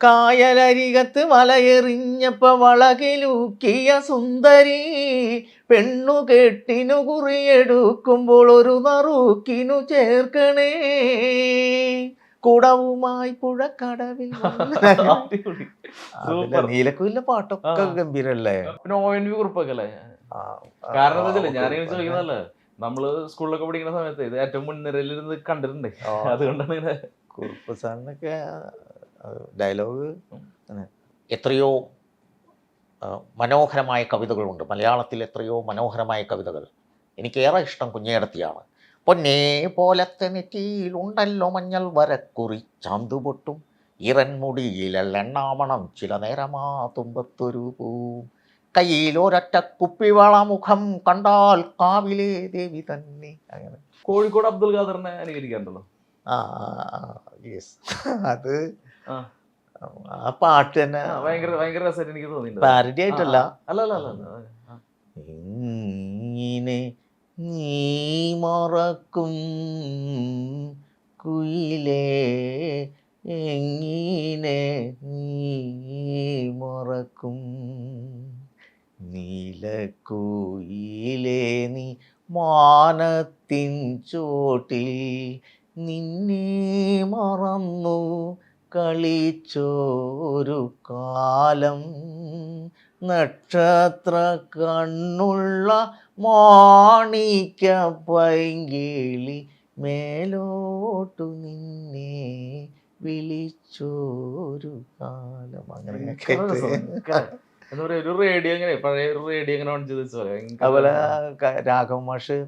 കായലരികത്ത് വലയെറിഞ്ഞപ്പ വളകിലൂക്കിയ സുന്ദരി പെണ്ണു കെട്ടിനു കുറിയെടുക്കുമ്പോൾ ഒരു നറുക്കിനു ചേർക്കണേ. കുടവുമായി പുഴക്കടവിൽ. നീലക്കുയിലെ പാട്ടൊക്കെ ഗംഭീരല്ലേ? പിന്നെ ഒ എൻ വി കുറിപ്പൊക്കെ അല്ലേ കാരണം എന്താ ഞാനിങ്ങനെ ചോദിക്കുന്നതല്ല നമ്മൾ സ്കൂളിലൊക്കെ പഠിക്കുന്ന സമയത്ത് ഇത് ഏറ്റവും മുൻനിരയിൽ ഇരുന്ന് കണ്ടിട്ടുണ്ട് അതുകൊണ്ടാണ് ഇങ്ങനെ കുറുപ്പ് സാറിനൊക്കെ ഡയലോഗ് എത്രയോ മനോഹരമായ കവിതകളുണ്ട്. മലയാളത്തിൽ എത്രയോ മനോഹരമായ കവിതകൾ. എനിക്കേറെ ഇഷ്ടം കുഞ്ഞേടത്തിയാണ്. പൊന്നേ പോലത്തെ നെറ്റിയിലുണ്ടല്ലോ മഞ്ഞൾ വരക്കുറി. ചാന്തുപൊട്ടും ഇറൻമുടിയിലെണ്ണാമണം ചില നേരമാ തുമ്പത്തൊരു പൂ. കയ്യിൽ ഒരൊറ്റ കുപ്പിവള മുഖം കണ്ടാൽ കാവിലെ ദേവി തന്നെ. അങ്ങനെ. കോഴിക്കോട് അബ്ദുൽ ഖാദറിനെ അനുകരിക്കാറുണ്ടല്ലോ. ആ യെസ് അത് ആ. പാട്ട് തന്നെ ഭയങ്കര ഭയങ്കര രസമായിട്ട് എനിക്ക് തോന്നിയിട്ടുണ്ട് പാരഡി ആയിട്ടല്ല. അല്ല അല്ല അല്ല. ഇങ്ങനെ നീ മറക്കും കുയിലേ എങ്ങനെ നീ മറക്കും നീലക്കുയിലേ നീ മാനത്തിൻ ചോട്ടിൽ നിന്നെ മറന്നു കളിച്ചോരു കാലം നക്ഷത്ര കണ്ണുള്ള മാണിക്ക പൈങ്കിളി മേലോട്ടു നിന്നെ വിളിച്ചോരു കാലം അങ്ങനെയൊക്കെ. ഭയങ്കര. എന്താ ഒരു റേഡിയോ ഇങ്ങനെ പഴയ ഒരു റേഡിയോ ഇങ്ങനെ ഓൺ ചെയ്ത് അതുപോലെ രാഘവ് മാഷ്.